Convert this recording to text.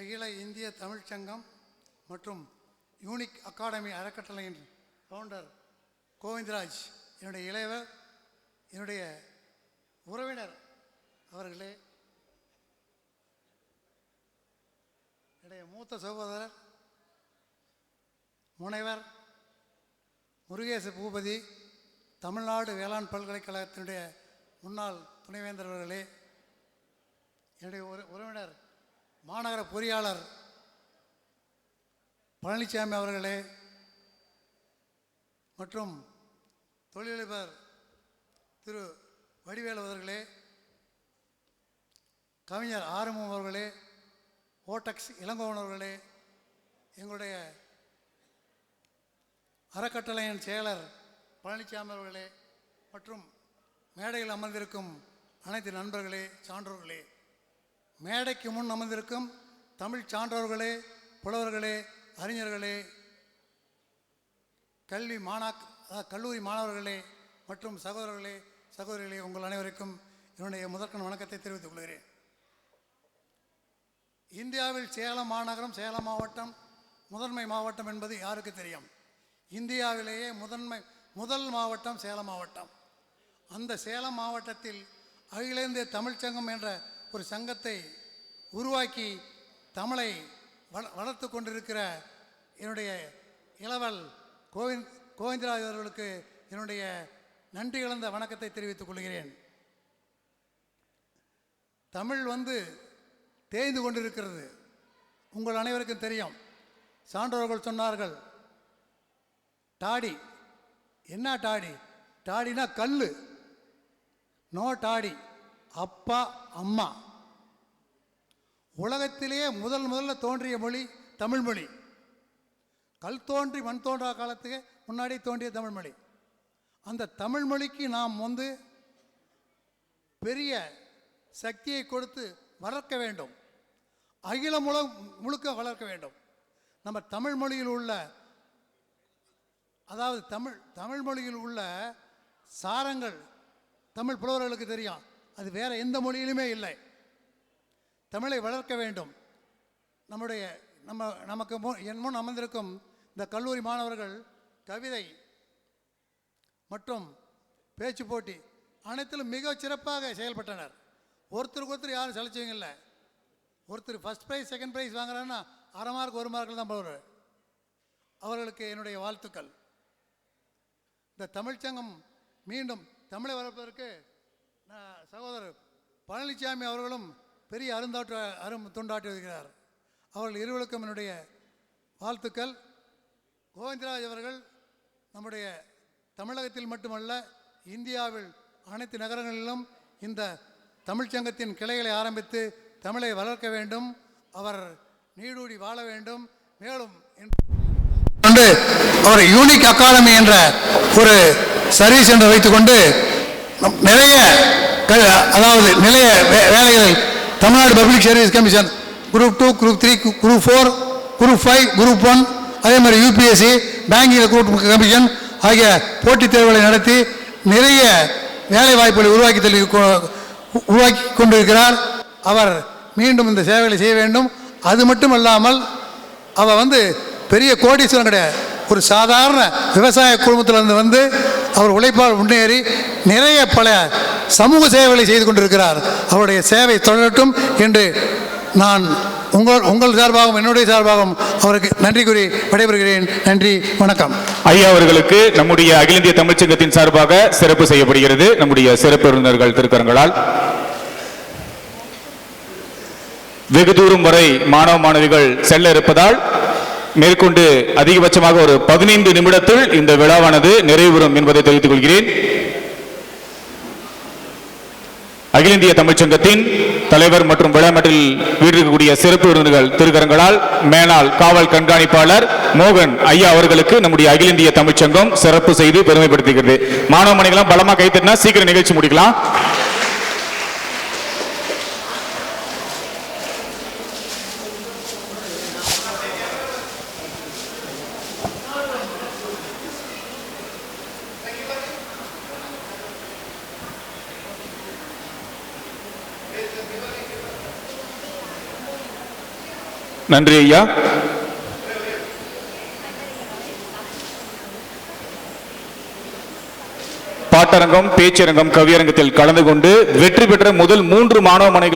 அகில இந்திய தமிழ்ச் சங்கம் மற்றும் யூனிக் அகாடமி அறக்கட்டளையின் ஃபவுண்டர் கோவிந்தராஜ் என்னுடைய இளையவர் என்னுடைய உறவினர் அவர்களே என்னுடைய மூத்த சகோதரர் முனைவர் முருகேச பூபதி தமிழ்நாடு வேளாண் பல்கலைக்கழகத்தினுடைய முன்னாள் துணைவேந்தர் அவர்களே என்னுடைய உற உறவினர் மாநகர பொறியாளர் பழனிசாமி அவர்களே மற்றும் தொழிலதிபர் திரு வடிவேலு அவர்களே கவிஞர் ஆறுமுகம் அவர்களே ஓட்டக்ஸ் இளங்கோவன் அவர்களே எங்களுடைய அறக்கட்டளையின் செயலர் பழனிசாமி அவர்களே மற்றும் மேடையில் அமர்ந்திருக்கும் அனைத்து நண்பர்களே சான்றோர்களே மேடைக்கு முன் அமர்ந்திருக்கும் தமிழ் சான்றோர்களே புலவர்களே அறிஞர்களே கல்வி மாணாக் கல்லூரி மாணவர்களே மற்றும் சகோதரர்களே சகோதரிகளே உங்கள் அனைவருக்கும் என்னுடைய முதற்கண் வணக்கத்தை தெரிவித்துக் கொள்கிறேன். இந்தியாவில் சேலம் மாநகரம் சேலம் மாவட்டம் முதன்மை மாவட்டம் என்பது யாருக்கு தெரியும்? இந்தியாவிலேயே முதன்மை முதல் மாவட்டம் சேலம் மாவட்டம். அந்த சேலம் மாவட்டத்தில் அகில இந்திய தமிழ்ச் சங்கம் என்ற ஒரு சங்கத்தை உருவாக்கி தமிழை வள வளர்த்து கொண்டிருக்கிற என்னுடைய இளவல் கோவிந்த் கோவிந்தராஜ் அவர்களுக்கு என்னுடைய நன்றி இழந்த வணக்கத்தை தெரிவித்துக் கொள்கிறேன். தமிழ் வந்து தேய்ந்து கொண்டிருக்கிறது. உங்கள் அனைவருக்கும் தெரியும். சான்றோர்கள் சொன்னார்கள் டாடி என்ன டாடி? டாடினா கல் நோ டாடி அப்பா அம்மா. உலகத்திலேயே முதல் முதல்ல தோன்றிய மொழி தமிழ்மொழி கல் தோன்றி மண் தோன்றா காலத்துக்கு முன்னாடி தோன்றிய தமிழ்மொழி அந்த தமிழ்மொழிக்கு நாம் வந்து பெரிய சக்தியை கொடுத்து வளர்க்க வேண்டும். அகில முழ முழுக்க வளர்க்க வேண்டும். நம்ம தமிழ் மொழியில் உள்ள அதாவது தமிழ் தமிழ் மொழியில் உள்ள சாரங்கள் தமிழ் புலவர்களுக்கு தெரியும். அது வேறு எந்த மொழியிலுமே இல்லை. தமிழை வளர்க்க வேண்டும். நம்முடைய நம்ம நமக்கு முன் என் முன் அமர்ந்திருக்கும் இந்த கல்லூரி மாணவர்கள் கவிதை மற்றும் பேச்சு போட்டி அனைத்திலும் மிக சிறப்பாக செயல்பட்டனர். ஒருத்தருக்கு ஒருத்தர் யாரும் சலிச்சவங்க இல்லை. ஒருத்தர் ஃபஸ்ட் ப்ரைஸ் செகண்ட் ப்ரைஸ் வாங்குறாருன்னா அரை மார்க் ஒரு மார்க்கில் தான் போடுவார். அவர்களுக்கு என்னுடைய வாழ்த்துக்கள். இந்த தமிழ்ச்சங்கம் மீண்டும் தமிழை வளர்ப்பதற்கு நான் சகோதரர் பழனிசாமி அவர்களும் பெரிய அருந்தாற்ற அரும் தொண்டாற்றி வருகிறார். அவர்கள் இருவருக்கும் என்னுடைய வாழ்த்துக்கள். கோவிந்தராஜ் அவர்கள் நம்முடைய தமிழகத்தில் மட்டுமல்ல இந்தியாவில் அனைத்து நகரங்களிலும் இந்த தமிழ்ச்சங்கத்தின் கிளைகளை ஆரம்பித்து தமிழை வளர்க்க வேண்டும். அவர் நீடூடி வாழ வேண்டும். மேலும் அவர் யூனிக் அகாடமி என்ற ஒரு சர்வீஸ் என்று வைத்துக்கொண்டு நிறைய க- அதாவது நிறைய வே- வேலைகளை. Tamil Nadu public service commission group two group three group four group five group one அதே மாதிரி யூபிஎஸ்சி பேங்கிங் குரூப் கமிஷன் ஆகிய போட்டித் தேர்வுகளை நடத்தி நிறைய வேலை வாய்ப்புகளை உருவாக்கி தள்ளி உருவாக்கி கொண்டிருக்கிறார். அவர் மீண்டும் இந்த சேவைகளை செய்ய வேண்டும். அது மட்டும் அல்லாமல் அவர் வந்து பெரிய கோடீஸ்வரன் கிடையாது. ஒரு சாதாரண விவசாய குடும்பத்திலிருந்து வந்து அவர் உழைப்பால் முன்னேறி நிறைய பல சமூக சேவைகளை செய்து கொண்டிருக்கிறார். அவருடைய சேவை தொடரட்டும் என்று நான் உங்கள் உங்கள் சார்பாகவும் என்னுடைய சார்பாகவும் அவருக்கு நன்றி கூறி விடைபெறுகிறேன். நன்றி வணக்கம். ஐயா அவர்களுக்கு நம்முடைய அகில இந்திய தமிழ்ச்சங்கத்தின் சார்பாக சிறப்பு செய்யப்படுகிறது. நம்முடைய சிறப்பு விருந்தினர்கள் திருக்கரங்களால். வெகு தூரம் வரை மாணவ மாணவிகள் செல்ல இருப்பதால் மேற்கொண்டு அதிகபட்சமாக ஒரு பதினைந்து நிமிடத்தில் இந்த விழாவானது நிறைவுறும் என்பதை தெரிவித்துக் கொள்கிறேன். அகில இந்திய தமிழ்ச்சங்கத்தின் தலைவர் மற்றும் விளையாட்டில் வீட்டிருக்கக்கூடிய சிறப்பு விருந்துகள் திருக்கரங்களால் மேனால் காவல் கண்காணிப்பாளர் மோகன் ஐயா அவர்களுக்கு நம்முடைய அகில இந்திய தமிழ்ச்சங்கம் சிறப்பு செய்து பெருமைப்படுத்துகிறது. மாணவ மணிகளாம் பலமா கைத்தட்டினா சீக்கிரம் நிகழ்ச்சி முடிக்கலாம். நன்றி ஐயா. பாட்டரங்கம் பேச்சரங்கம் கவியரங்கத்தில் கலந்து கொண்டு வெற்றி பெற்ற முதல் மூன்று மாணவ மனைகள்